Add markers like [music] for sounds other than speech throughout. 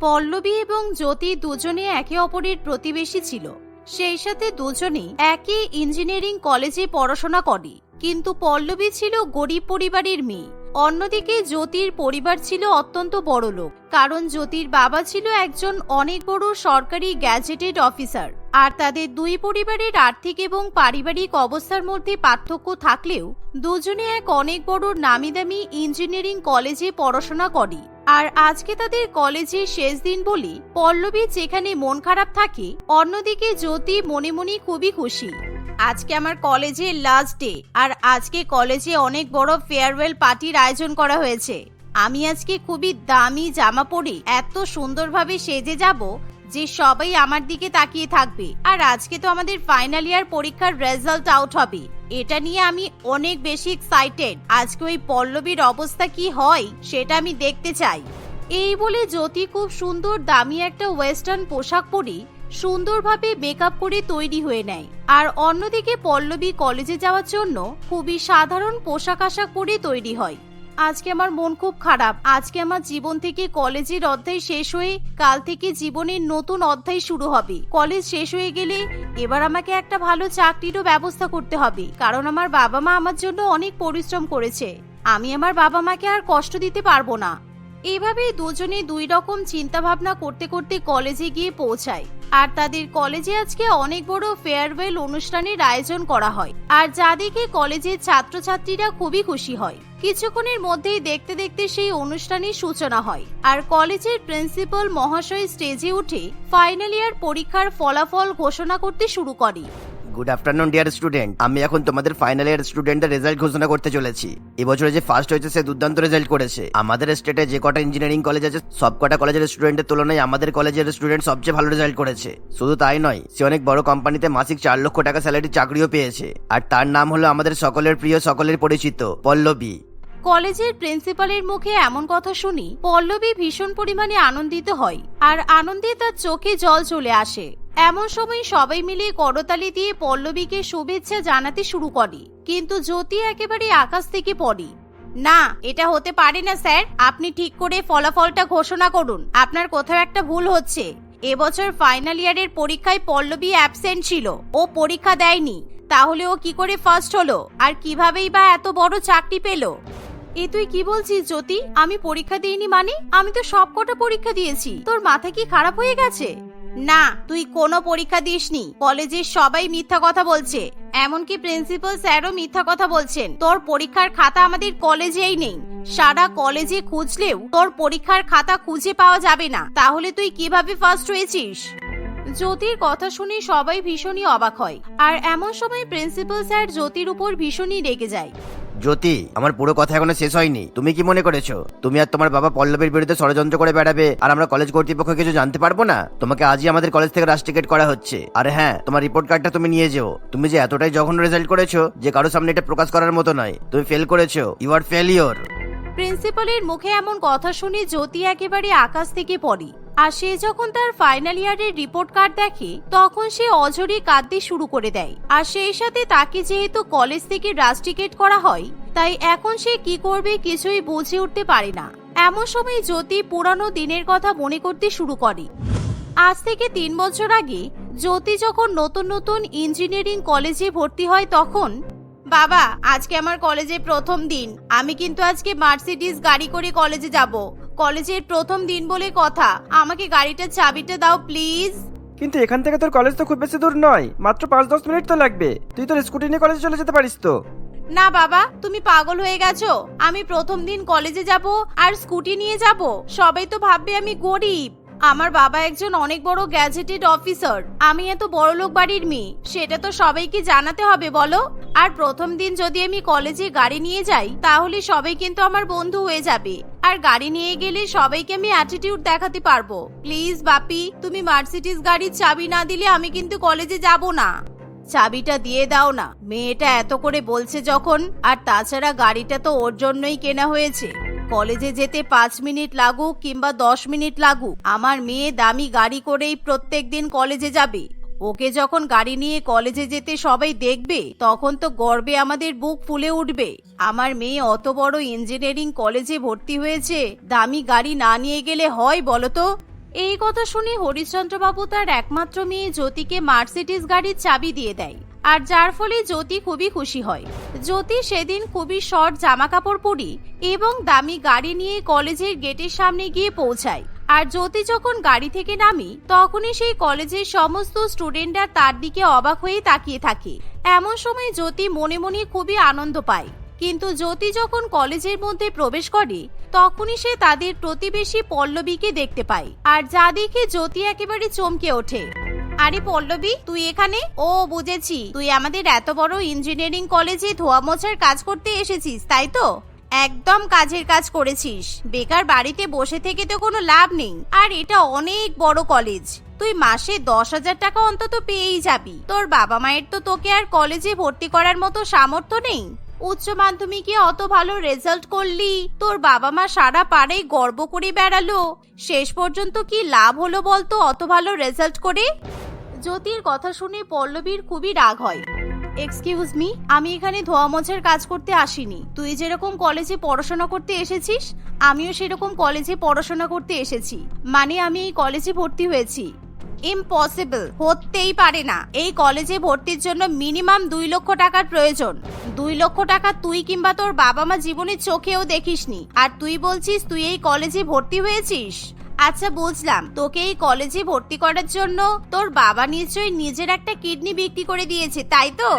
পল্লবী এবং জ্যোতি দুজনে একে অপরের প্রতিবেশী ছিল। সেই সাথে দুজনেই একই ইঞ্জিনিয়ারিং কলেজে পড়াশোনা করে। কিন্তু পল্লবী ছিল গরিব পরিবারের মেয়ে। অন্যদিকে জ্যোতির পরিবার ছিল অত্যন্ত বড় লোক, কারণ জ্যোতির বাবা ছিল একজন অনেক বড় সরকারি গ্যাজেটেড অফিসার। আর তাদের দুই পরিবারের আর্থিক এবং পারিবারিক অবস্থার মধ্যে পার্থক্য থাকলেও দুজনে এক অনেক বড় নামি দামি ইঞ্জিনিয়ারিং কলেজে পড়াশোনা করে। আর আজকে তাদের কলেজের শেষ দিন বলে পল্লবী যেখানে মন খারাপ থাকে, অন্যদিকে জ্যোতি মনে মনে খুবই খুশি। আজকে আমার কলেজের লাস্ট ডে আর আজকে কলেজে অনেক বড় ফেয়ারওয়েল পার্টির আয়োজন করা হয়েছে। আমি আজকে খুবই দামি জামা পরে এত সুন্দরভাবে সেজে যাব যে সবাই আমার দিকে তাকিয়ে থাকবে। আর আজকে তো আমাদের ফাইনাল ইয়ার পরীক্ষার রেজাল্ট আউট হবে। এটা নিয়ে আমি অনেক বেশি এক্সাইটেড আজকে ওই পল্লবীর অবস্থা কি হয় সেটা আমি দেখতে চাই। এই বলে জ্যোতি খুব সুন্দর দামি একটা ওয়েস্টার্ন পোশাক পরে সুন্দরভাবে মেকআপ করে তৈরি হয়ে নেয়। আর অন্যদিকে পল্লবী কলেজে যাওয়ার জন্য খুবই সাধারণ পোশাক আশাক পরে তৈরি হয়। আজকে আমার মন খুব খারাপ। আজকে আমার জীবন থেকে কলেজের অধ্যায় শেষ হয়ে কাল থেকে জীবনের নতুন অধ্যায় শুরু হবে। কলেজ শেষ হয়ে গেলে এবার আমাকে একটা ভালো চাকরিরও ব্যবস্থা করতে হবে। কারণ আমার বাবা মা আমার জন্য অনেক পরিশ্রম করেছে। আমি আমার বাবা মাকে আর কষ্ট দিতে পারব না। এইভাবে দুজনে দুই রকম চিন্তা ভাবনা করতে করতে কলেজে গিয়ে পৌঁছায়। আর তাদের কলেজে আজকে অনেক বড় ফেয়ারওয়েল অনুষ্ঠানের আয়োজন করা হয়। আর যা দেখে কলেজের ছাত্রছাত্রীরা খুবই খুশি হয়। কিছুক্ষণের মধ্যেই দেখতে দেখতে সেই অনুষ্ঠানের সূচনা হয়। আর কলেজের প্রিন্সিপাল মহাশয় স্টেজে উঠে ফাইনাল ইয়ার পরীক্ষার ফলাফল ঘোষণা করতে শুরু করে। গুড আফটারনুন ডিয়ার স্টুডেন্ট আমি এখন তোমাদের ফাইনাল ইয়ার স্টুডেন্টের রেজাল্ট ঘোষণা করতে চলেছি। এবছরে যে ফার্স্ট হয়েছে, সে দুর্দান্ত রেজাল্ট করেছে। আমাদের স্টেটে যে কটা ইঞ্জিনিয়ারিং কলেজ আছে সব কটা কলেজের স্টুডেন্টের তুলনায় আমাদের কলেজের স্টুডেন্ট সবচেয়ে ভালো রেজাল্ট করেছে। শুধু তাই নয়, সে অনেক বড় কোম্পানিতে মাসিক চার লক্ষ টাকা স্যালারি চাকরিও পেয়েছে। আর তার নাম হলো আমাদের সকলের প্রিয়, সকলের পরিচিত, পল্লবী। কলেজের প্রিন্সিপালের মুখে এমন কথা শুনি পল্লবী ভীষণ পরিমাণে আনন্দিত হয় আর আনন্দে তার চোখে জল চলে আসে। এমন সময় সবাই মিলে করতালি দিয়ে পল্লবীকে শুভেচ্ছা জানাতে শুরু করে, কিন্তু জ্যোতি একেবারে আকাশ থেকে পড়ে। না, এটা হতে পারে না, স্যার। আপনি ঠিক করে ফলাফলটা ঘোষণা করুন। আপনার কোথাও একটা ভুল হচ্ছে। এবছর ফাইনাল ইয়ারের পরীক্ষায় পল্লবী অ্যাবসেন্ট ছিল। ও পরীক্ষা দেয়নি। তাহলে ও কি করে ফার্স্ট হলো? আর কিভাবেই বা এত বড় চাকরি পেল? এ তুই কি বলছিস, জ্যোতি? আমি পরীক্ষা দিইনি মানে? আমি তো সব কটা পরীক্ষা দিয়েছি। তোর মাথা কি খারাপ হয়ে গেছে? না, তুই কোনো পরীক্ষা দিসনি। কলেজের সবাই মিথ্যা কথা বলছে। এমনকি প্রিন্সিপাল স্যারও মিথ্যা কথা বলছেন। তোর পরীক্ষার খাতা আমাদের কলেজেই নেই। সারা কলেজে খুঁজলেও তোর পরীক্ষার খাতা খুঁজে পাওয়া যাবে না। তাহলে তুই কীভাবে ফার্স্ট হয়েছিস? জ্যোতির কথা শুনে সবাই ভীষণই অবাক হয়। আর এমন সময় প্রিন্সিপাল স্যার জ্যোতির উপর ভীষণই রেগে যায়। জ্যোতি, আমার পুরো কথা এখনও শেষ হয়নি। তুমি কি মনে করেছ? তুমি আর তোমার বাবা পল্লবীর বিরুদ্ধে ষড়যন্ত্র করে বেড়াবে আর আমরা কলেজ কর্তৃপক্ষ কিছু জানতে পারব না? তোমাকে আজই আমাদের কলেজ থেকে রাশ টিকেট করা হচ্ছে। আর হ্যাঁ তোমার রিপোর্ট কার্ডটা তুমি নিয়ে যেও। তুমি যে এতটাই জঘন্য রেজাল্ট করেছ যে কারও সামনে এটা প্রকাশ করার মতো নয়। তুমি ফেল করেছ। ইউ আর ফেলিওর প্রিন্সিপালের মুখে এমন কথা শুনে জ্যোতি একেবারে আকাশ থেকে পড়ে। আর সে যখন তার ফাইনাল ইয়ারের রিপোর্ট কার্ড দেখে, তখন সে অঝরে কাঁদতে শুরু করে দেয়। আর সেই সাথে তাকে যেহেতু কলেজ থেকে রাস্টিকেট করা হয়, তাই এখন সে কি করবে কিছুই বুঝে উঠতে পারে না। এমন সময় জ্যোতি পুরানো দিনের কথা মনে করতে শুরু করে। আজ থেকে তিন বছর আগে, জ্যোতি যখন নতুন নতুন ইঞ্জিনিয়ারিং কলেজে ভর্তি হয় তখন, বাবা, আজকে আমার কলেজে প্রথম দিন। আমি কিন্তু আজকে মার্সিডিস গাড়ি করে কলেজে যাব। কলেজের প্রথম দিন বলে কথা। আমাকে গাড়িটার চাবিটা দাও প্লিজ। কিন্তু এখান থেকে তোর কলেজ তো খুব বেশি দূর নয়। মাত্র পাঁচ দশ মিনিট তো লাগবে। তুই তোর স্কুটি নিয়ে কলেজে চলে যেতে পারিস তো। না বাবা তুমি পাগল হয়ে গেছো। আমি প্রথম দিন কলেজে যাব আর স্কুটি নিয়ে যাব। সবাই তো ভাববে আমি গরিব। আমার বাবা একজন অনেক বড় গ্যাজেটেড অফিসার। আমি এত বড় লোক বাড়ির মেয়ে। সেটা তো সবাইকে জানাতে হবে, বলো? আর প্রথম দিন যদি আমি কলেজে গাড়ি নিয়ে যাই, তাহলে সবাই কিন্তু আমার বন্ধু হয়ে যাবে। আর গাড়ি নিয়ে গেলে সবাইকে আমি অ্যাটিটিউড দেখাতে পারব। প্লিজ, বাপি, তুমি মার্সিডিজ গাড়ির চাবি না দিলে আমি কিন্তু কলেজে যাব না। চাবিটা দিয়ে দাও না। মেয়েটা এত করে বলছে যখন, আর তাছাড়া গাড়িটা তো ওর জন্যই কেনা হয়েছে। কলেজে যেতে পাঁচ মিনিট লাগুক কিংবা দশ মিনিট লাগুক, আমার মেয়ে দামি গাড়ি করেই প্রত্যেক দিন কলেজে যাবে। ওকে যখন গাড়ি নিয়ে কলেজে যেতে সবাই দেখবে, তখন তো গর্বে আমাদের বুক ফুলে উঠবে। আমার মেয়ে অত বড় ইঞ্জিনিয়ারিং কলেজে ভর্তি হয়েছে, দামি গাড়ি না নিয়ে গেলে হয় বলো তো? এই কথা শুনে হরিশ্চন্দ্রবাবু তার একমাত্র মেয়ে জ্যোতিকে মার্সিডিস গাড়ির চাবি দিয়ে দেয়। আর যার ফলে জ্যোতি খুবই খুশি হয়। জ্যোতি সেদিন খুবই শর্ট জামা কাপড় পরি এবং দামি গাড়ি নিয়ে কলেজের গেটের সামনে গিয়ে পৌঁছায়। আর জ্যোতি যখন গাড়ি থেকে নামি, তখনই সেই কলেজের সমস্ত স্টুডেন্টরা তার দিকে অবাক হয়ে তাকিয়ে থাকে। এমন সময় জ্যোতি মনে মনে খুবই আনন্দ পায়। কিন্তু জ্যোতি যখন কলেজের মধ্যে প্রবেশ করে, তখনই সে তাদের প্রতিবেশী পল্লবীকে দেখতে পায়। আর যা দেখে জ্যোতি একেবারে চমকে ওঠে। আরে পল্লবী, তুই এখানে? ও, বুঝেছি। তুই আমাদের এত বড় ইঞ্জিনিয়ারিং কলেজে ধোয়া মোছার কাজ করতে এসেছিস, তাই তো? একদম কাজের কাজ করেছিস। বেকার বাড়িতে বসে থেকে তো কোনো লাভ নেই। আর এটা অনেক বড় কলেজ তুই মাসে দশ হাজার টাকা অন্তত পেয়েই যাবি। তোর বাবা মায়ের তো তোকে আর কলেজে ভর্তি করার মতো সামর্থ্য নেই। উচ্চ মাধ্যমিকে অত ভালো রেজাল্ট করলি, তোর বাবা মা সারা পাড়ে গর্ব করে বেড়ালো। শেষ পর্যন্ত কি লাভ হলো বলতো অত ভালো রেজাল্ট করে? জ্যোতির কথা শুনে পল্লবীর খুবই রাগ হয়। এক্সকিউজ মি আমি এখানে ধোয়া মোছার কাজ করতে আসিনি। তুই যেরকম কলেজে পড়াশোনা করতে এসেছিস, আমিও সেরকম কলেজে পড়াশোনা করতে এসেছি। মানে আমি এই কলেজে ভর্তি হয়েছি। ইম্পসিবল হতেই পারে না। এই কলেজে ভর্তির জন্য মিনিমাম দুই লক্ষ টাকার প্রয়োজন। দুই লক্ষ টাকা তুই কিংবা তোর বাবা মা জীবনে চোখেও দেখিসনি। আর তুই বলছিস তুই এই কলেজে ভর্তি হয়েছিস? আচ্ছা বুঝলাম। তোকে এই কলেজে ভর্তি করার জন্য তোর বাবা নিশ্চয়ই নিজের একটা কিডনি বিক্রি করে দিয়েছে, তাই তো?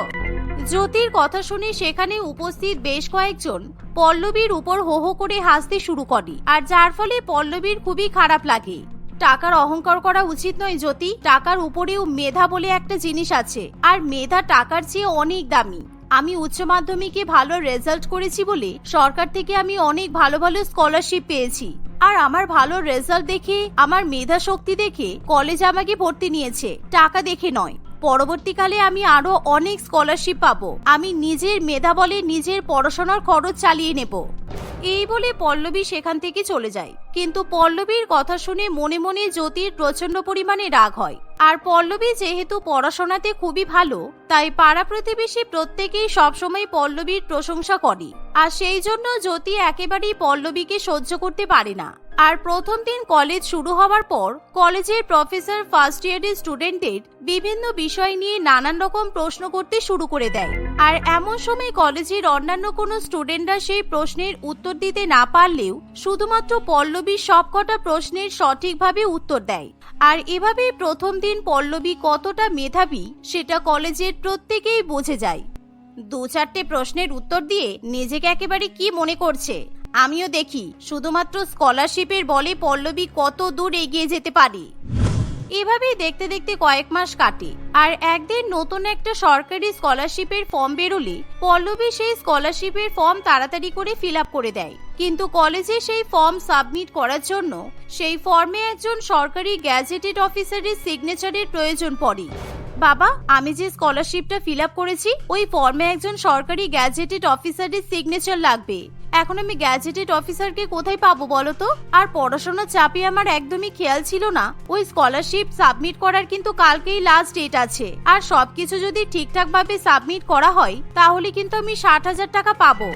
জ্যোতির কথা শুনে সেখানে উপস্থিত বেশ কয়েকজন পল্লবীর উপর হো হো করে হাসতে শুরু করে। আর যার ফলে পল্লবীর খুবই খারাপ লাগে। টাকার অহংকার করা উচিত নয় জ্যোতি, টাকার উপরেও মেধা বলে একটা জিনিস আছে। আর মেধা টাকার চেয়ে অনেক দামি। আমি উচ্চ মাধ্যমিকে ভালো রেজাল্ট করেছি বলে সরকার থেকে আমি অনেক ভালো ভালো স্কলারশিপ পেয়েছি। আর আমার ভালো রেজাল্ট দেখে, আমার মেধা শক্তি দেখে কলেজ আমাকে ভর্তি নিয়েছে। টাকা দেখে নয়। পরবর্তীকালে আমি আরও অনেক স্কলারশিপ পাবো। আমি নিজের মেধা বলে নিজের পড়াশোনার খরচ চালিয়ে নেব। এই বলে পল্লবী সেখান থেকে চলে যায়। কিন্তু পল্লবীর কথা শুনে মনে মনে জ্যোতির প্রচণ্ড পরিমাণে রাগ হয়। আর পল্লবী যেহেতু পড়াশোনাতে খুবই ভালো, তাই পাড়া প্রতিবেশী প্রত্যেকেই সবসময় পল্লবীর প্রশংসা করে। আর সেই জন্য জ্যোতি একেবারেই পল্লবীকে সহ্য করতে পারে না। আর প্রথম দিন কলেজ শুরু হওয়ার পর কলেজের প্রফেসর ফার্স্ট ইয়ারের স্টুডেন্টদের বিভিন্ন বিষয় নিয়ে নানান রকম প্রশ্ন করতে শুরু করে দেয়। আর এমন সময় কলেজের অন্যান্য কোনো স্টুডেন্টরা সেই প্রশ্নের উত্তর দিতে না পারলেও শুধুমাত্র পল্লবী সবকটা প্রশ্নের সঠিকভাবে উত্তর দেয়। আর এভাবেই প্রথম দিন পল্লবী কতটা মেধাবী, সেটা কলেজের প্রত্যেকেই বোঝে যায়। দু চারটে প্রশ্নের উত্তর দিয়ে নিজেকে একেবারে কি মনে করছে? আমিও দেখি, শুধুমাত্র স্কলারশিপের বলে পল্লবী কত দূর এগিয়ে যেতে পারে। এভাবেই দেখতে দেখতে কয়েক মাস কাটে। আর একদিন নতুন একটা সরকারি স্কলারশিপের ফর্ম বেরোলে পল্লবী সেই স্কলারশিপের ফর্ম তাড়াতাড়ি করে ফিল করে দেয়। কিন্তু কলেজে সেই ফর্ম সাবমিট করার জন্য সেই ফর্মে একজন সরকারি গ্যাজেটেড অফিসারের সিগনেচারের প্রয়োজন পড়ে। বাবা, আমি যে স্কলারশিপটা ফিল করেছি, ওই ফর্মে একজন সরকারি গ্যাজেটেড অফিসারের সিগনেচার লাগবে। এখন আমি গ্যাজেটেড অফিসারকে কোথায় পাবো বলো তো? আর পড়াশোনার চাপে আমার একদমই খেয়াল ছিল না। ওই স্কলারশিপ সাবমিট করার কিন্তু কালকেই লাস্ট ডেট আছে। আর সবকিছু যদি ঠিকঠাক ভাবে সাবমিট করা হয় তাহলে কিন্তু আমি ষাট হাজার টাকা পাবো।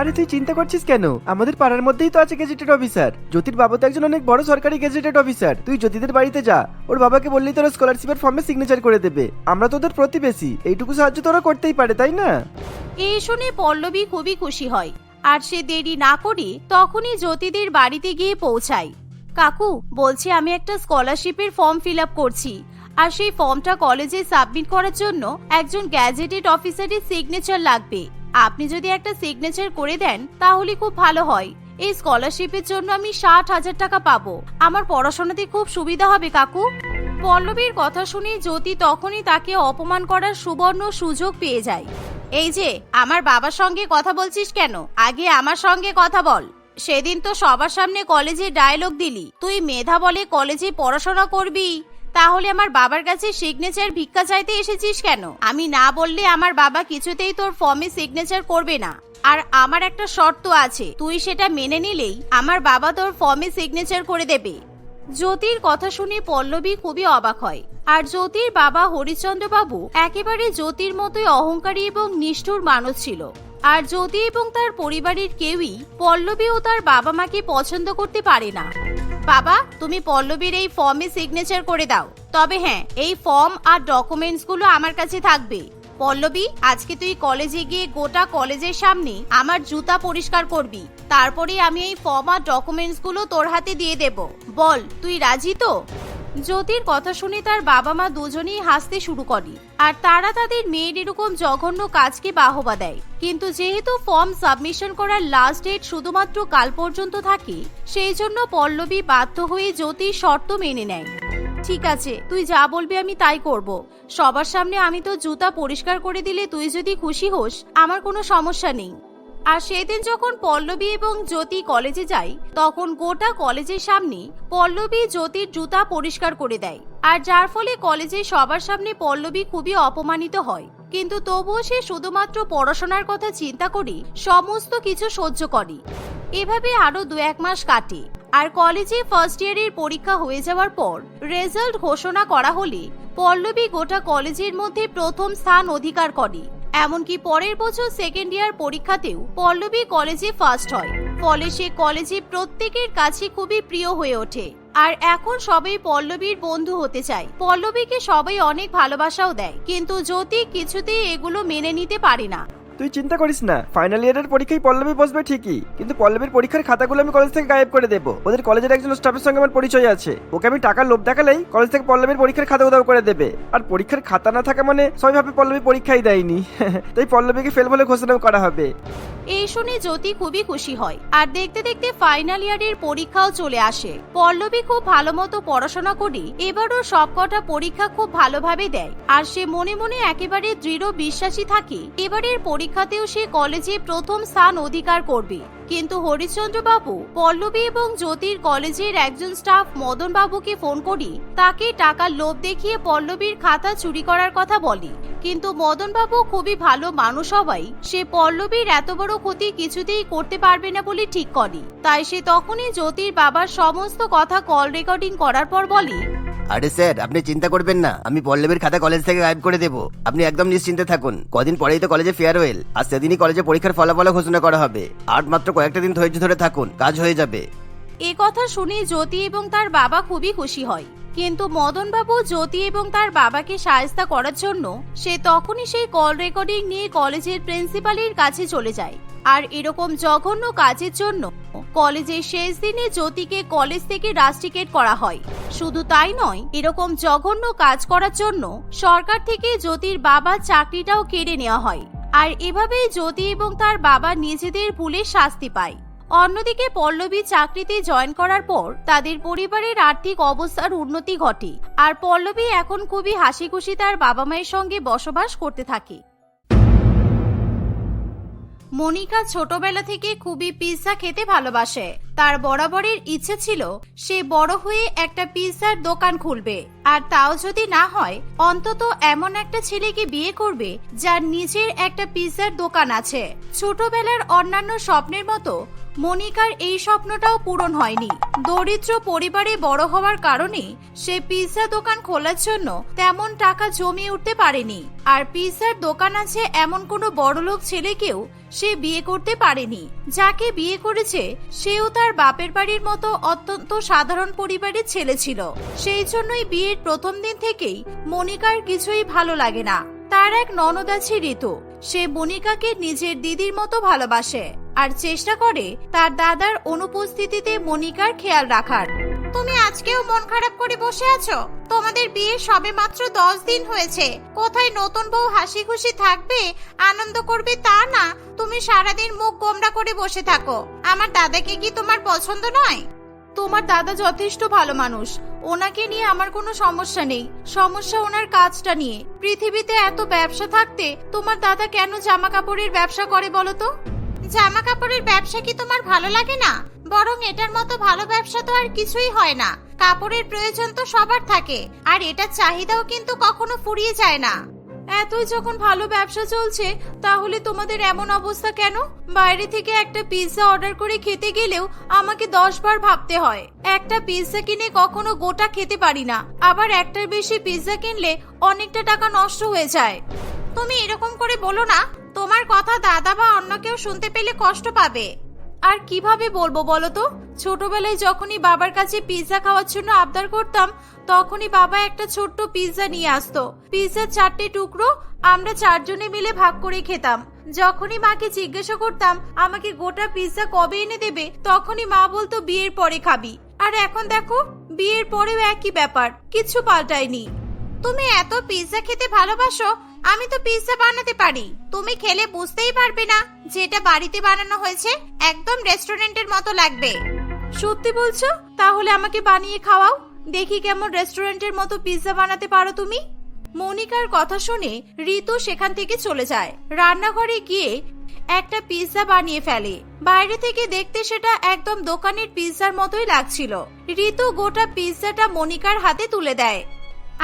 আরে তুই চিন্তা করছিস কেন? আমাদের পাড়ার মধ্যেই তো আছে গেজেটেড অফিসার জ্যোতির বাবা তো একজন অনেক বড় সরকারি গেজেটেড অফিসার তুই জ্যোতিদের বাড়িতে যা। ওর বাবাকে বললেই তোরা স্কলারশিপের ফর্মে সিগনেচার করে দেবে। আমরা তোদের প্রতিবেশী। এইটুকু সাহায্য তোরা করতেই পারে তাই না? এই শুনে পল্লবী খুবই খুশি হয়। আর সে দেরি না করে তখনই জ্যোতিদের বাড়িতে গিয়ে পৌঁছায়। কাকু বলছি আমি একটা স্কলারশিপের ফর্ম ফিল আপ করছি। আর সেই ফর্মটা কলেজে সাবমিট করার জন্য একজন গ্যাজেটেড অফিসারের সিগনেচার লাগবে। আপনি যদি একটা সিগনেচার করে দেন, তাহলে খুব ভালো হয়। এই স্কলারশিপের জন্য আমি ষাট হাজার টাকা পাবো। আমার পড়াশোনাতে খুব সুবিধা হবে, কাকু। পল্লবীর কথা শুনে জ্যোতি তখনই তাকে অপমান করার সুবর্ণ সুযোগ পেয়ে যায়। এই যে, আমার বাবার সঙ্গে কথা বলছিস কেন? আগে আমার সঙ্গে কথা বল। সেদিন তো সবার সামনে কলেজে ডায়লগ দিলি। তুই মেধা বলে কলেজে পড়াশোনা করবি। তাহলে আমার বাবার কাছে সিগনেচার ভিক্ষা চাইতে এসেছিস কেন? আমি না বললে আমার বাবা কিছুতেই তোর ফর্মে সিগনেচার করবে না। আর আমার একটা শর্ত আছে, তুই সেটা মেনে নিলেই আমার বাবা তোর ফর্মে সিগনেচার করে দেবে। জ্যোতির কথা শুনে পল্লবী খুবই অবাক হয়। আর জ্যোতির বাবা হরিচন্দ্র বাবু একেবারে জ্যোতির মতোই অহংকারী এবং নিষ্ঠুর মানুষ ছিল। আর জ্যোতি এবং তার পরিবারের কেউই পল্লবী ও তার বাবা মাকে পছন্দ করতে পারে না। বাবা, তুমি পল্লবীর এই ফর্মে সিগনেচার করে দাও। তবে হ্যাঁ এই ফর্ম আর ডকুমেন্টসগুলো আমার কাছে থাকবে। পল্লবী, আজকে তুই কলেজে গিয়ে গোটা কলেজের সামনে আমার জুতা পরিষ্কার করবি। তারপরে আমি এই ফর্ম আর ডকুমেন্টসগুলো তোর হাতে দিয়ে দেব। বল, তুই রাজি তো? জ্যোতির কথা শুনে তার বাবা মা দুজনেই হাসতে শুরু করে, আর তারা তাদের মেয়ের এরকম জঘন্য কাজকে বাহবা দেয়। কিন্তু যেহেতু ফর্ম সাবমিশন করার লাস্ট ডেট শুধুমাত্র কাল পর্যন্ত থাকে, সেই জন্য পল্লবী বাধ্য হয়ে জ্যোতির শর্ত মেনে নেয়। ঠিক আছে, তুই যা বলবি আমি তাই করব। সবার সামনে আমি তো জুতা পরিষ্কার করে দিলে তুই যদি খুশি হোস, আমার কোনো সমস্যা নেই। আর সেদিন যখন পল্লবী এবং জ্যোতি কলেজে যায়, তখন গোটা কলেজের সামনে পল্লবী জ্যোতির জুতা পরিষ্কার করে দেয়। আর যার ফলে কলেজে সবার সামনে পল্লবী খুবই অপমানিত হয়। কিন্তু তবুও সে শুধুমাত্র পড়াশোনার কথা চিন্তা করে সমস্ত কিছু সহ্য করে। এভাবে আরও দু এক মাস কাটে। আর কলেজে ফার্স্ট ইয়ারের পরীক্ষা হয়ে যাওয়ার পর রেজাল্ট ঘোষণা করা হলে পল্লবী গোটা কলেজের মধ্যে প্রথম স্থান অধিকার করে। এমনকি পরের বছর সেকেন্ড ইয়ার পরীক্ষাতেও পল্লবী কলেজে ফার্স্ট হয়। ফলে সে কলেজে প্রত্যেকের কাছে খুবই প্রিয় হয়ে ওঠে। আর এখন সবাই পল্লবীর বন্ধু হতে চায়। পল্লবীকে সবাই অনেক ভালোবাসাও দেয়, কিন্তু যদি কিছুতেই এগুলো মেনে নিতে পারে না। তুই চিন্তা করিস না। ফাইনাল ইয়ারের পরীক্ষায় পল্লবী বসবে ঠিকই, কিন্তু পল্লবীর পরীক্ষার খাতাগুলো আমি কলেজ থেকে গায়েব করে দেবো। ওদের কলেজের একজন স্টাফের সঙ্গে আমার পরিচয় আছে। ওকে আমি টাকার লোভ দেখালেই কলেজ থেকে পল্লবীর পরীক্ষার খাতা উদাও করে দেবে। আর পরীক্ষার খাতা না থাকা মানে সবাই ভাবে পল্লবী পরীক্ষাই দেয়নি। [laughs] তাই পল্লবীকে ফেল বলে ঘোষণা করা হবে। এই শুনে জ্যোতি খুবই খুশি হয়। আর দেখতে দেখতে ফাইনাল ইয়ারের পরীক্ষাও চলে আসে। পল্লবী খুব ভালো মতো পড়াশোনা করে এবারও সবকটা পরীক্ষা খুব ভালোভাবে দেয়। আর সে মনে মনে একেবারে দৃঢ় বিশ্বাসী থাকে। এবারের পরীক্ষাতেও সে কলেজে প্রথম স্থান অধিকার করবে। কিন্তু হরিশ্চন্দ্র বাবু পল্লবী এবং জ্যোতির কলেজের একজন স্টাফ মদন বাবুকে ফোন করি। তাকে টাকার লোভ দেখিয়ে পল্লবীর খাতা চুরি করার কথা বলে। কিন্তু মদন বাবু খুবই ভালো মানুষ হওয়াই সে পল্লবীর এত বড় ক্ষতি কিছুতেই করতে পারবে না বলে ঠিক করে। তাই সে তখনই জ্যোতির বাবার সমস্ত কথা কল রেকর্ডিং করার পর বলে, আরে স্যার, আপনি চিন্তা করবেন না। আমি পল্লবীর খাতা কলেজ থেকে গায়েব করে দেবো। আপনি একদম নিশ্চিন্তে থাকুন। কদিন পরেই তো কলেজে ফেয়ারওয়েল আর সেদিনই কলেজে পরীক্ষার ফলাফল ঘোষণা করা হবে। আর মাত্র কয়েকটা দিন ধৈর্য ধরে থাকুন, কাজ হয়ে যাবে। এ কথা শুনে জ্যোতি এবং তার বাবা খুবই খুশি হয়। কিন্তু মদনবাবু জ্যোতি এবং তার বাবাকে সাহায্য করার জন্য সে তখনই সেই কল রেকর্ডিং নিয়ে কলেজের প্রিন্সিপালের কাছে চলে যায়। আর এরকম জঘন্য কাজের জন্য কলেজের শেষ দিনে জ্যোতিকে কলেজ থেকে রাস্টিকেট করা হয়। শুধু তাই নয়, এরকম জঘন্য কাজ করার জন্য সরকার থেকে জ্যোতির বাবার চাকরিটাও কেড়ে নেওয়া হয়। আর এভাবেই জ্যোতি এবং তার বাবা নিজেদের ভুলে শাস্তি পায়। অন্যদিকে পল্লবী চাকরিতে জয়েন করার পর তাদের পরিবারের আর্থিক অবস্থার উন্নতি ঘটে। আর পল্লবী এখন খুবই হাসি খুশি তার বাবা মায়ের সঙ্গে বসবাস করতে থাকে। মনিকা ছোটবেলা থেকে খুবই পিৎজা খেতে ভালোবাসে। তার বরাবরের ইচ্ছে ছিল, সে বড় হয়ে একটা পিৎজার দোকান খুলবে। আর তাও যদি না হয়, অন্তত এমন একটা ছেলেকে বিয়ে করবে, যার নিজের একটা পিৎজার দোকান আছে। ছোটবেলার অন্যান্য স্বপ্নের মতো, মনিকার এই স্বপ্নটাও পূরণ হয়নি। দরিদ্র পরিবারে বড় হওয়ার কারণে, সে পিৎজা দোকান খোলার জন্য তেমন টাকা জমিয়ে উঠতে পারেনি। আর পিৎজার দোকান আছে এমন কোনো বড়লোক ছেলেকেও সে বিয়ে করতে পারেনি। যাকে বিয়ে করেছে, সেও তার বাপের বাড়ির মতো অত্যন্ত সাধারণ পরিবারের ছেলে ছিল। সেই জন্যই বিয়ের প্রথম দিন থেকেই মনিকার কিছুই ভালো লাগে না। তার এক ননদ আছে ঋতু। সে মনিকাকে নিজের দিদির মতো ভালোবাসে। আর চেষ্টা করে তার দাদার অনুপস্থিতিতে মনিকার খেয়াল রাখার। তুমি আজকেও মন খারাপ করে বসে আছো? তোমাদের বিয়ে সবে মাত্র দশ দিন হয়েছে। কোথায় নতুন বউ হাসি খুশি থাকবে আনন্দ করবে তা না তুমি সারাদিন মুখ গোমরা করে বসে থাকো। আমার দাদাকে কি তোমার পছন্দ নয়? তোমার দাদা যথেষ্ট ভালো মানুষ। ওনাকে নিয়ে আমার কোনো সমস্যা নেই। সমস্যা ওনার কাজটা নিয়ে। পৃথিবীতে এত ব্যবসা থাকতে তোমার দাদা কেন জামা কাপড়ের ব্যবসা করে বলো তো? জামা কাপড়ের ব্যবসা কি তোমার ভালো লাগে না? বরং এটার মতো ভালো ব্যবসা তো আর কিছুই হয় না। কাপড়ের প্রয়োজন তো সবার থাকে, আর এটার চাহিদাও কিন্তু কখনো ফুরিয়ে যায় না। এতই যখন ভালো ব্যবসা চলছে, তাহলে তোমাদের এমন অবস্থা কেন? বাইরে থেকে একটা পিৎজা অর্ডার করে খেতে গেলেও আমাকে দশ বার ভাবতে হয়। একটা পিৎজা কিনে কখনো গোটা খেতে পারি না, আবার একটার বেশি পিৎজা কিনলে অনেকটা টাকা নষ্ট হয়ে যায়। তুমি এরকম করে বলো না তোমার কথা দাদা বা অন্য কেউ শুনতে পেলে কষ্ট পাবে। আর কীভাবে বলব বলো তো? ছোটবেলায় যখনই বাবার কাছে পিৎজা খাওয়ার জন্য আবদার করতাম, তখনই বাবা একটা ছোট্ট পিৎজা নিয়ে আসতো। পিৎজার চারটে টুকরো, আমরা চারজনে মিলে ভাগ করে খেতাম। যখনই মাকে জিজ্ঞাসা করতাম, আমাকে গোটা পিৎজা কবে এনে দেবে? তখনই মা বলতো, বিয়ের পরে খাবি। আর এখন দেখো, বিয়ের পরেও একই ব্যাপার, কিছু পাল্টায়নি। তুমি এত পিৎজা খেতে ভালোবাসো আমি তো পিৎজা বানাতে পারি। তুমি খেলে বুঝতেই পারবে না যেটা বাড়িতে বানানো হয়েছে, একদম রেস্টুরেন্টের মতো লাগবে। সত্যি বলছো? তাহলে আমাকে বানিয়ে খাওয়াও। দেখি কেমন রেস্টুরেন্টের মতো পিৎজা বানাতে পারো তুমি। মনিকার কথা শুনে ঋতু সেখান থেকে চলে যায়। রান্নাঘরে গিয়ে একটা পিৎজা বানিয়ে ফেলে। বাইরে থেকে দেখতে সেটা একদম দোকানের পিৎজার মতোই লাগছিল। ঋতু গোটা পিৎজাটা মনিকার হাতে তুলে দেয়।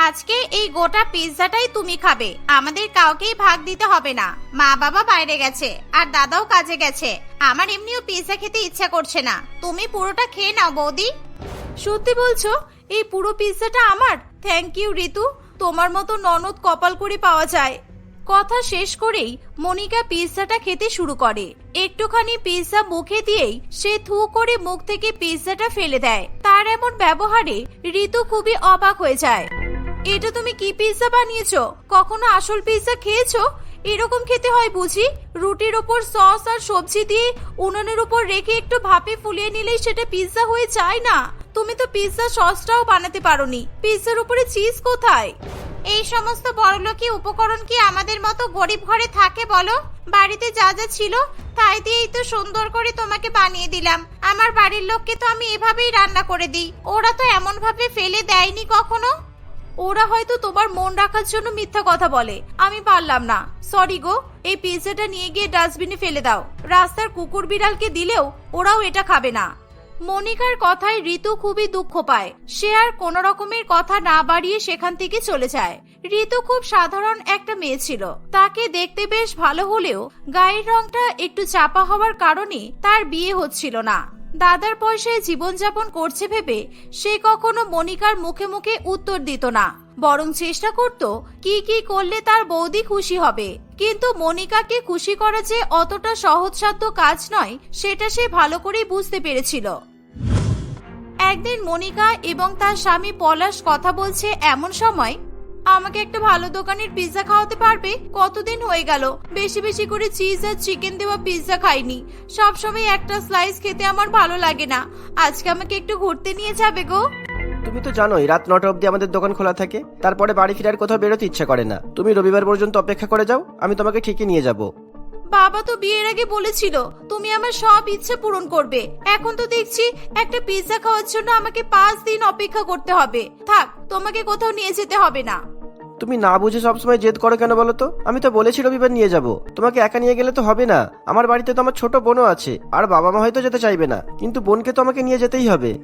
আজকে এই গোটা পিৎজাটাই তুমি খাবে। আমাদের কাউকেই ভাগ দিতে হবে না। মা বাবা বাইরে গেছে, আর দাদাও কাজে গেছে। আমার এমনিও পিৎজা খেতে ইচ্ছা করছে না। তুমি পুরোটা খেয়ে নাও, বৌদি। সত্যি বলছো? এই পুরো পিৎজাটা আমার? Thank you Ritu. তোমার মতো ননদ কপাল করে পাওয়া যায়। কথা শেষ করেই মনিকা পিৎজাটা খেতে শুরু করে। একটুখানি পিৎজা মুখে দিয়েই সে থু করে মুখ থেকে পিৎজাটা ফেলে দেয়। তার এমন ব্যবহারে ঋতু খুবই অবাক হয়ে যায়। এটা তুমি কি পিৎজা বানিয়েছো? কখনো আসল পিৎজা খেয়েছো? এরকম খেতে হয় বুঝি? রুটির ওপর সস আর সবজি দিয়ে উনুনের উপর রেখে একটু ভাপে ফুলিয়ে নিলেই সেটা পিৎজা হয়ে যায় না? তুমি তো পিৎজা সসটাও বানাতে পারোনি। পিৎজার উপরে চিজ কোথায়? এই সমস্ত বড়লোকি উপকরণ কি আমাদের মতো গরিব ঘরে থাকে বলো? বাড়িতে যা যা ছিল, তাই দিয়েই তো সুন্দর করে তোমাকে বানিয়ে দিলাম। আমার বাড়ির লোককে তো আমি এভাবেই রান্না করে দিই। ওরা তো এমন ভাবে ফেলে দেয়নি কখনো? ওরা হয়তো তোমার মন রাখার জন্য মিথ্যা কথা বলে। আমি পারলাম না। সরি গো, এই পিৎজাটা নিয়ে গিয়ে ডাস্টবিনে ফেলে দাও। রাস্তার কুকুর বিড়ালকে দিলেও ওরাও এটা খাবে না। মনিকার কথায় ঋতু খুবই দুঃখ পায়। সে আর কোন রকমের কথা না বাড়িয়ে সেখান থেকে চলে যায়। ঋতু খুব সাধারণ একটা মেয়ে ছিল। তাকে দেখতে বেশ ভালো হলেও গায়ের রংটা একটু চাপা হওয়ার কারণে তার বিয়ে হচ্ছিল না। দাদার পয়সায় জীবনযাপন করছে ভেবে সে কখনো মনিকার মুখে মুখে উত্তর দিত না। বরং চেষ্টা করত কি কি করলে তার বৌদি খুশি হবে। কিন্তু মনিকাকে খুশি করা যে অতটা সহজসাধ্য কাজ নয়, সেটা সে ভালো করেই বুঝতে পেরেছিল। একদিন মনিকা এবং তার স্বামী পলাশ কথা বলছে এমন সময় আমাকে একটা ভালো দোকানের পিৎজা খাওয়াতে পারবে? কতদিন হয়ে গেল? বেশি বেশি করে চিজ আর চিকেন দেওয়া পিৎজা খাইনি। সব সময় একটা স্লাইস খেতে আমার ভালো লাগে না। আজকে আমাকে একটু ঘুরতে নিয়ে যাবে গো। তুমি তো জানোই রাত নটা অবধি আমাদের দোকান খোলা থাকে। তারপরে বাড়ি ফেরার কোথাও বেরোতে ইচ্ছা করে না। তুমি রবিবার পর্যন্ত অপেক্ষা করে যাও আমি তোমাকে ঠিকই নিয়ে যাব। বাবা তো বিয়ের আগে বলেছিল তুমি আমার সব ইচ্ছে পূরণ করবে। এখন তো দেখছি একটা পিৎজা খাওয়ার জন্য আমাকে পাঁচ দিন অপেক্ষা করতে হবে। থাক তোমাকে কোথাও নিয়ে যেতে হবে না। তুমি না বুঝে সবসময় জেদ করো কেন বলো তো? আমি তো বলেছি রবিবার নিয়ে যাব। তোমাকে একা নিয়ে গেলে তো হবে না। আমার বাড়িতে তো আমার ছোট বোনও আছে। আর বাবা মা হয়তো যেতে চাইবে না। কিন্তু বোনকে তো আমাকে নিয়ে যেতেই হবে।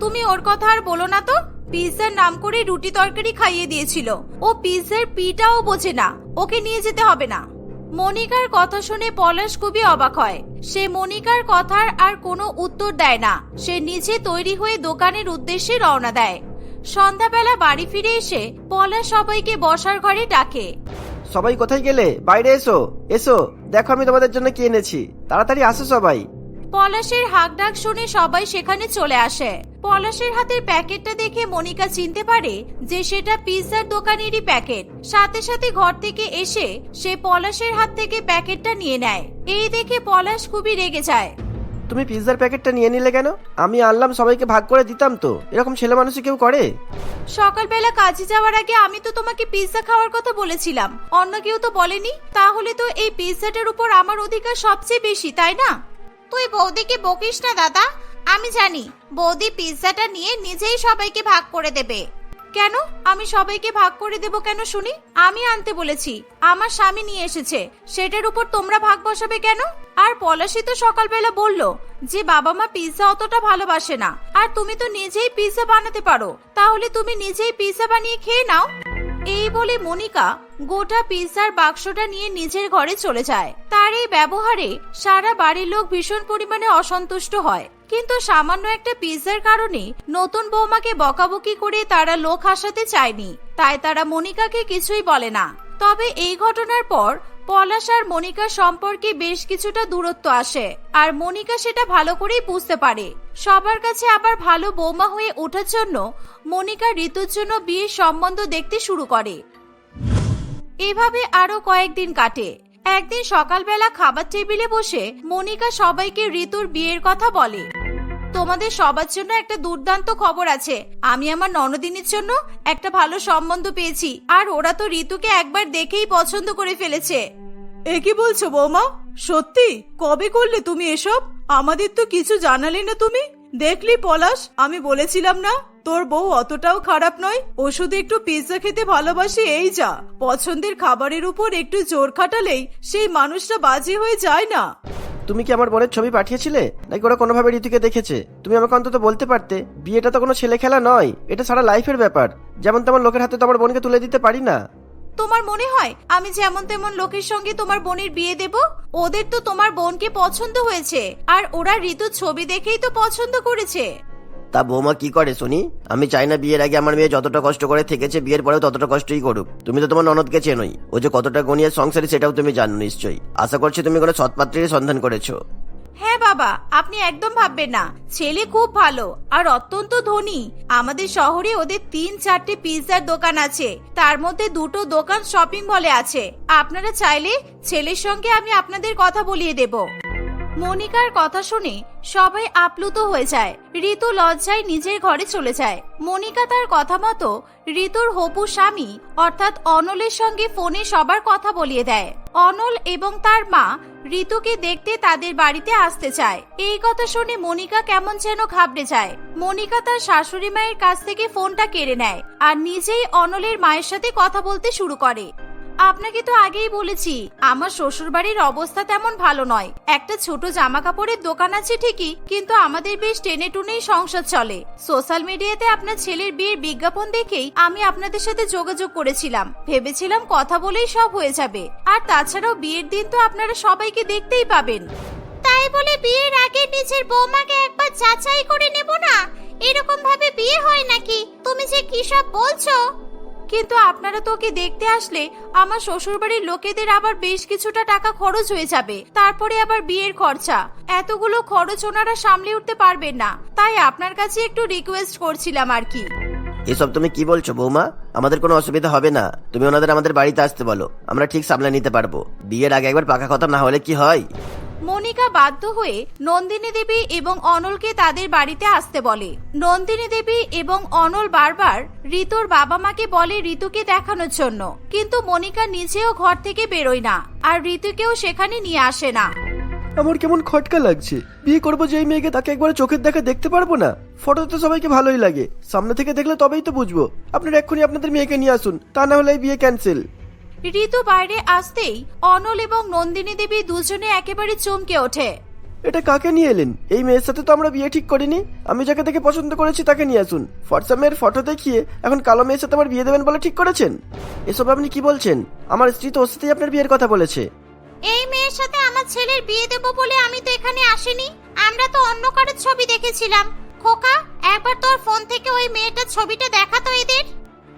তুমি ওর কথা আর বলো না তো? পিৎজার নাম করে রুটি তরকারি খাইয়ে দিয়েছিল। ও পিৎজার পিটাও বোঝে না। ওকে নিয়ে যেতে হবে না। মনিকার কথা শুনে পলাশ খুবই অবাক হয়। সে মনিকার কথার আর কোনো উত্তর দেয় না। সে নিজে তৈরি হয়ে দোকানের উদ্দেশ্যে রওনা দেয়। সন্ধ্যাবেলা বাড়ি ফিরে এসে পলাশ সবাইকে বসার ঘরে ডাকে। সবাই কোথায় গেলে? বাইরে এসো। এসো। দেখো আমি তোমাদের জন্য কি এনেছি। তাড়াতাড়ি আসো সবাই। পলাশের হাক ডাক শুনে সবাই সেখানে চলে আসে। পলাশের হাতের প্যাকেটটা দেখে মনিকা চিনতে পারে যে সেটা পিৎজার দোকানেরই প্যাকেট। সাথে সাথে ঘর থেকে এসে সে পলাশের হাত থেকে প্যাকেটটা নিয়ে নেয়। এই দেখে পলাশ খুবই রেগে যায়। তুমি পিৎজার প্যাকেটটা নিয়ে নিলে কেন? আমি আনলাম, সবাইকে ভাগ করে দিতাম তো। এরকম ছেলে মানুষই কেউ করে? সকালবেলা কাজে যাওয়ার আগে আমি তো তোমাকে পিৎজা খাওয়ার কথা বলেছিলাম। অন্য কেউ তো বলেনি? তাহলে তো এই পিৎজাটার উপর আমার অধিকার সবচেয়ে বেশি, তাই না? তুই বৌদিকে বকিস না, দাদা। আমি জানি, বৌদি পিৎজাটা নিয়ে নিজেই সবাইকে ভাগ করে দেবে। কেন? আমি সবাইকে ভাগ করে দেব কেন শুনি? আমি আনতে বলেছি। আমার স্বামী নিয়ে এসেছে। সেটার উপর তোমরা ভাগ বসাবে কেন? আর পলাশি তো সকালবেলা বলল যে বাবা মা পিৎজা অতটা ভালোবাসে না। আর তুমি তো নিজেই পিৎজা বানাতে পারো। তাহলে তুমি নিজেই পিৎজা বানিয়ে খেয়ে নাও। এই বলে মনিকা গোটা পিৎজার বাক্সটা নিয়ে নিজের ঘরে চলে যায়। তার এই ব্যবহারে সারা বাড়ির লোক ভীষণ পরিমাণে অসন্তুষ্ট হয়। কিন্তু সামান্য একটা পিৎজার কারণে নতুন বৌমাকে বকাবকি করে তারা লোক হাসাতে চায়নি। তাই তারা মনিকাকে কিছুই বলে না। তবে এই ঘটনার পর পলাশ আর মনিকার সম্পর্কে বেশ কিছুটা দূরত্ব আসে আর মনিকা সেটা ভালো করেই বুঝতে পারে। সবার কাছে আবার ভালো বৌমা হয়ে ওঠার জন্য মনিকা ঋতুর জন্য বিয়ের সম্বন্ধ দেখতে শুরু করে। এভাবে আরও কয়েকদিন কাটে। একদিন সকালবেলা খাবার টেবিলে বসে মনিকা সবাইকে ঋতুর বিয়ের কথা বলে। তোমাদের সবার জন্য একটা দুর্দান্ত খবর আছে। আমি আমার ননদিনীর জন্য একটা ভালো সম্বন্ধ পেয়েছি, আর ওরা তো ঋতুকে একবার দেখেই পছন্দ করে ফেলেছে। এ কি বলছো বৌমা? সত্যি? কবে করলে তুমি এসব? আমাদের তো কিছু জানালে না তুমি। দেখলি পলাশ, আমি বলেছিলাম না, তোর বউ অতটাও খারাপ নয়। ও শুধু একটু পিৎজা খেতে ভালোবাসে, এই যা। পছন্দের খাবারের উপর একটু জোর খাটালেই সেই মানুষটা বাজে হয়ে যায় না। তুমি কি আমার বোনের ছবি পাঠিয়েছিলে? নাকি ওরা কোনোভাবে ঋতুকে দেখেছে? তুমি আমাকে অন্তত বলতে পারতে, বিয়েটা তো কোনো ছেলে খেলা নয়, এটা সারা লাইফের ব্যাপার। যেমন তেমন লোকের হাতে তো আমার বোনকে তুলে দিতে পারি না। তোমার মনে হয় আমি যেমন তেমন লোকের সঙ্গে তোমার বোনের বিয়ে দেব? ওদের তো তোমার বোনকে পছন্দ হয়েছে, আর ওরা ঋতুর ছবি দেখেই তো পছন্দ করেছে। তা বৌমা কি করে শুনি আমি চাই না বিয়ের আগে আমার মেয়ে যতটা কষ্ট করে থেকেছে, বিয়ের পরেও ততটা কষ্টই করুক। তুমি তো তোমার ননদকে চেনোই। ও যে কতটা গনিয়ার সংসারী, সেটাও তুমি জানো নিশ্চয়ই। আশা করছি তুমি কোনো সৎপাত্রেরই সন্ধান করেছ। হ্যাঁ বাবা, আপনি একদম ভাববেন না। ছেলে খুব ভালো, আর অত্যন্ত ধনী। আমাদের শহরে ওদের তিন, চারটে পিৎজার দোকান আছে। তার মধ্যে দুটো দোকান শপিং মলে আছে। আপনারা চাইলে ছেলের সঙ্গে আমি আপনাদের কথা বলিয়ে দেব। মনিকার কথা শুনে সবাই আপ্লুত হয়ে যায়। ঋতু লজ্জায় নিজের ঘরে চলে যায়। মনিকা তার কথা মতো ঋতুর হপু স্বামী, অর্থাৎ অনলের সঙ্গে ফোনে সবার কথা বলিয়ে দেয়। অনল এবং তার মা ঋতুকে দেখতে তাদের বাড়িতে আসতে চায়। এই কথা শুনে মনিকা কেমন যেন ঘাবড়ে যায়। মনিকা তার শাশুড়ি মায়ের কাছ থেকে ফোনটা কেড়ে নেয় আর নিজেই অনলের মায়ের সাথে কথা বলতে শুরু করে। আপনাকে তো আগেই বলেছি, আমার শ্বশুর বাড়ির অবস্থা তেমন ভালো নয়। একটা ছোট জামা কাপড়ের দোকান আছে ঠিকই, কিন্তু আমাদের বেশ টেনে টুনেই সংসার চলে। সোশ্যাল মিডিয়াতে আপনার ছেলের বিয়ের বিজ্ঞাপন দেখেই আমি আপনাদের সাথে যোগাযোগ করেছিলাম। ভেবেছিলাম কথা বলেই সব হয়ে যাবে। আর তাছাড়াও বিয়ের দিন তো আপনারা সবাইকে দেখতেই পাবেন। তাই বলে বিয়ের আগে নিজের বৌমাকে একবার যাচাই করে নেব না? এরকম ভাবে বিয়ে হয় নাকি? তুমি যে কি সব বলছো? কিন্তু আপনারা তো ওকে দেখতে আসলে আমার শ্বশুরবাড়ির লোকেদের আবার বেশ কিছুটা টাকা খরচ হয়ে যাবে। তারপরে আবার বিয়ের খরচা। এতগুলো খরচ ওনারা সামলে উঠতে পারবেন না। তাই আপনার কাছে একটু রিকোয়েস্ট করছিলাম আর কি। এসব তুমি কি বলছো, বৌমা? আমাদের কোনো অসুবিধা হবে না। তুমি ওনাদের আমাদের বাড়িতে আসতে বলো। আমরা ঠিক সামলে নিতে পারব। বিয়ের আগে একবার পাকা কথা না হলে কি হয়? মনিকা বাধ্য হয়ে নন্দিনী দেবী এবং অনলকে তাদের বাড়িতে আসতে বলে। নন্দিনী দেবী এবং অনল বারবার ঋতুর বাবা মাকে বলে ঋতুকে দেখানোর জন্য। কিন্তু মনিকা নিজেও ঘর থেকে বেরোয় না, আর ঋতুকেও সেখানে নিয়ে আসে না। আমার কেমন খটকা লাগছে। বিয়ে করব যেই মেয়েকে তাকে একবার চোখের দেখা দেখতে পারব না। ফটোতে তো সবাইকে ভালোই লাগে। সামনে থেকে দেখলে তবেই তো বুঝব। আপনারা এক্ষুনি আপনাদের মেয়েকে নিয়ে আসুন। তা না হলে বিয়ে ক্যান্সেল ঋতু বাইরে আসতেই অনল এবং নন্দিনী দেবী দুজনে একেবারে চমকে ওঠে। এটা কাকে নিয়ে এলেন? এই মেয়ের সাথে তো আমরা বিয়ে ঠিক করিনি। আমি যাকে দেখে পছন্দ করেছি তাকে নিয়ে আসুন। ফর্সা মেয়ের ফটো দেখিয়ে এখন কালো মেয়ের সাথে আমার বিয়ে দেবেন বলে ঠিক করেছেন? এসব আপনি কি বলছেন? আমার স্ত্রী তো ওর সাথেই আপনার বিয়ের কথা বলেছে। এই মেয়ের সাথে আমার ছেলের বিয়ে দেবো বলে আমি তো এখানে আসিনি। আমরা তো অন্য কারোর ছবি দেখেছিলাম। খোকা একবার তোর ফোন থেকে ওই মেয়েটার ছবিটা দেখাতো এদের।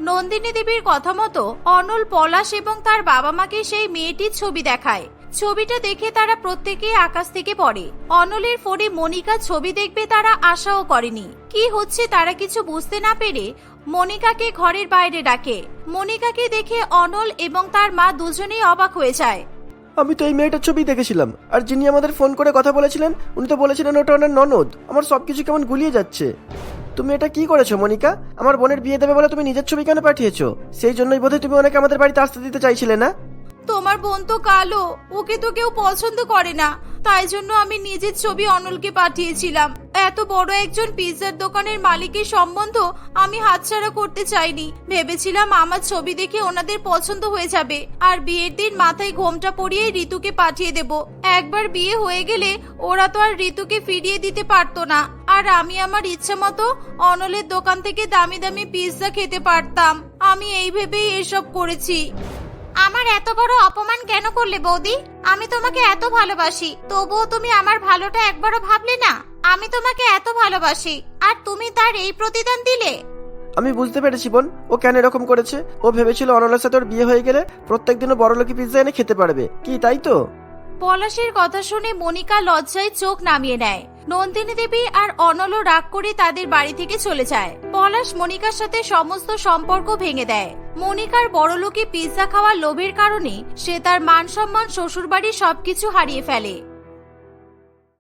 নন্দিনী দেবীর কথা মতো অনল পলাশ এবং তার বাবা মাকে সেই মেয়েটির ছবি দেখায়। ছবিটা দেখে তারা প্রত্যেকেই আকাশ থেকে পড়ে। অনলের ফোনে মনিকা ছবি দেখবে তারা আশাও করেনি। কি হচ্ছে তারা কিছু বুঝতে না পেরে মনিকাকে ঘরের বাইরে ডাকে। মনিকাকে দেখে অনল এবং তার মা দুজনেই অবাক হয়ে যায়। আমি তো এই মেয়েটার ছবি দেখেছিলাম। আর যিনি আমাদের ফোন করে কথা বলেছিলেন, উনি তো বলেছিলেন ওটা ওনার ননদ। আমার সব কিছু কেমন গুলিয়ে যাচ্ছে। তুমি এটা কি করেছ, মনিকা? আমার বোনের বিয়ে দেবে বলে তুমি নিজের ছবি কেন পাঠিয়েছো? সেই জন্যই বোধহয় তুমি ওনাকে আমাদের বাড়িতে আসতে দিতে চাইছিলে, না? তোমার বোন তো কালো। ওকে তো কেউ পছন্দ করে না। তাই জন্য আমি নিজের ছবি অনলকে পাঠিয়েছিলাম। এত বড় একজন পিৎজার দোকানের মালিকের সম্বন্ধ আমি হাতছাড়া করতে চাইনি। ভেবেছিলাম আমার ছবি দেখে ওনাদের পছন্দ হয়ে যাবে। আর বিয়ের দিন মাথায় ঘোমটা পরিয়ে ঋতুকে পাঠিয়ে দেব। একবার বিয়ে হয়ে গেলে ওরা তো আর ঋতুকে ফিরিয়ে দিতে পারতো না। আর আমি আমার ইচ্ছে মতো অনলের দোকান থেকে দামি দামি পিৎজা খেতে পারতাম। আমি এই ভেবেই এসব করেছি। আমার এত বড় অপমান কেন করলে বৌদি? আমি তোমাকে এত ভালোবাসি, তবুও তুমি আমার ভালোটা একবারও ভাবলে না। আমি তোমাকে এত ভালোবাসি, আর তুমি তার এই প্রতিদান দিলে? আমি বুঝতে পেরেছি বোন, ও কেন এরকম করেছে? ও ভেবেছিল অনলার সাথে ওর বিয়ে হয়ে গেলে প্রত্যেকদিনও বড় লোকি পিৎজা এনে খেতে পারবে। কি, তাই তো? পলাশের কথা শুনে মনিকা লজ্জায় চোখ নামিয়ে নেয়। নন্দিনী দেবী আর অনল রাগ করে তাদের বাড়ি থেকে চলে যায়। পলাশ মনিকার সাথে সমস্ত সম্পর্ক ভেঙে দেয়। মনিকার বড়লোকে পিৎজা খাওয়ার লোভের কারণে সে তার মান সম্মান শ্বশুরবাড়ির সবকিছু হারিয়ে ফেলে।